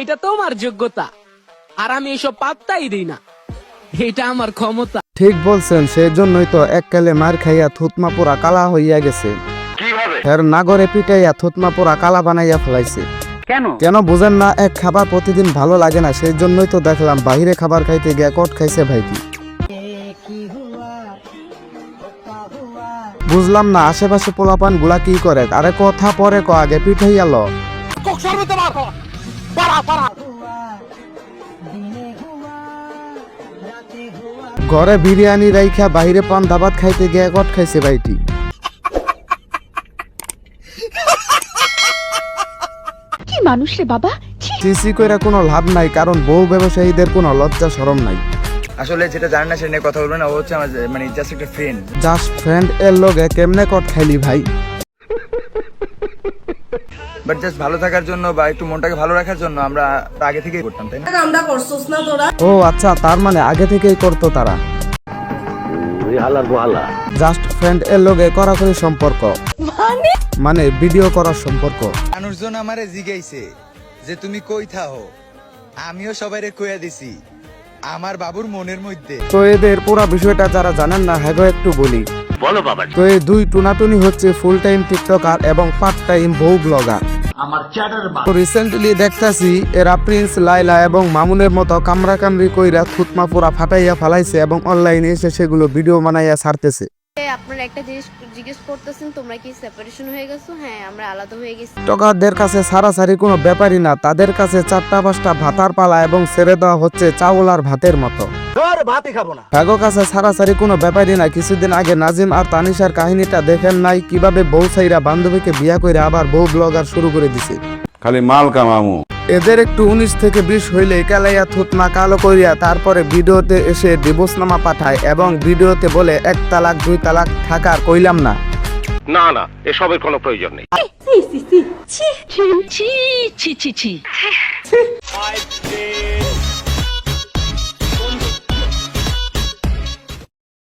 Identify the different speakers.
Speaker 1: এটা তোমার যোগ্যতা। আর আমি এসব পাত্তাই দিই না। এটা আমার ক্ষমতা।
Speaker 2: ঠিক বলছেন সেই জন্যই তো এককালে মার খাইয়া থুতমা পোড়া কালা হইয়া গেছে। এর নাগরে পিটাইয়া থুতমা পোড়া কালা বানাইয়া ফেলাইছে।
Speaker 3: কেন?
Speaker 2: কেন বুঝেন না এক খাবার প্রতিদিন ভালো লাগে না সেই জন্যই তো দেখলাম বাহিরে খাবার খাইতে গিয়ে কট খাইছে ভাইটি। বুঝলাম না আশেপাশে পোলাপানগুলা কি করে? আরে কথা পরে ক আগে পিঠাইয়া ল ঘরে বিরিয়ানি রাইখা বাইরে পান দাবাত খাইতে গিয়ে কট খাইছে ভাইটি।
Speaker 4: কি মানুষ রে বাবা ছি।
Speaker 2: সিসি কইরা কোনো লাভ নাই কারণ বউ ব্যবসায়ীদের কোনো লজ্জা শরম নাই।
Speaker 5: আসলে যেটা জানেন না সেটা নিয়ে কথা বলবেন না। ও হচ্ছে আমার মানে জাস্ট একটা ফ্রেন্ড
Speaker 2: জাস্ট ফ্রেন্ড এর লগে কেমনে কট খাইলি ভাই?
Speaker 5: বাট জাস্ট ভালো থাকার জন্য বা একটু মনটাকে ভালো রাখার জন্য আমরা আগে থেকেই করতাম তাই না?
Speaker 6: আমরা করছোস না তোরা?
Speaker 2: ও আচ্ছা তার মানে আগে থেকেই করতো তারা? জাস্ট ফ্রেন্ড এর লগে করাকরি সম্পর্ক। মানে? ভিডিও করার সম্পর্ক।
Speaker 5: মানুষজন আমারে জিগাইছে যে তুমি কই থাও? আমিও সবাইরে কইয়া দিছি। আমার বাবুর মনের মধ্যে।
Speaker 2: তো এদের পুরো বিষয়টা যারা জানেন না হ্যাগো একটু বলি।
Speaker 3: বলো বাবা
Speaker 2: তো এই দুই টুনাটুনি হচ্ছে ফুল টাইম টিকটকার এবং পার্ট টাইম বউ ব্লগার তো রিসেন্টলি দেখতাছি এরা প্রিন্স লাইলা এবং মামুনের মতো কামরা কামরি কইরা থুতমা পুরা ফাটাইয়া ফালাইছে এবং অনলাইনে এসে সেগুলো ভিডিও বানাইয়া ছাড়তেছে।
Speaker 7: আপনারা একটা জিনিস জিজ্ঞেস করতেছেন তোমরা কি সেপারেশন হয়ে গেছো? হ্যাঁ আমরা আলাদা হয়ে গেছি।
Speaker 2: টকারদের কাছে সারাসারি কোনো ব্যাপারই না। তাদের কাছে চারটা পাঁচটা ভাতার পালা এবং ছেড়ে দেওয়া হচ্ছে চাউল আর ভাতের মতো। ভাগো কাছে সারাসারি কোনো ব্যাপারই না। কিছুদিন আগে নাজিম আর তানিশার কাহিনীটা দেখেন নাই কীভাবে বউ সাইরা বান্ধবীকে বিয়া করে আবার বউ ব্লগার শুরু করে দিছে।
Speaker 8: খালি মাল কামামু।
Speaker 2: এদের একটু উনিশ থেকে বিশ হইলে কালাইয়া থুতমা কালো করিয়া তারপরে ভিডিওতে এসে ডিভোর্সনামা পাঠায় এবং ভিডিওতে বলে এক তালাক দুই তালাক থাকার কইলাম না।
Speaker 8: না না এসবের কোনো প্রয়োজন নেই।
Speaker 4: ছি ছি ছি ছি।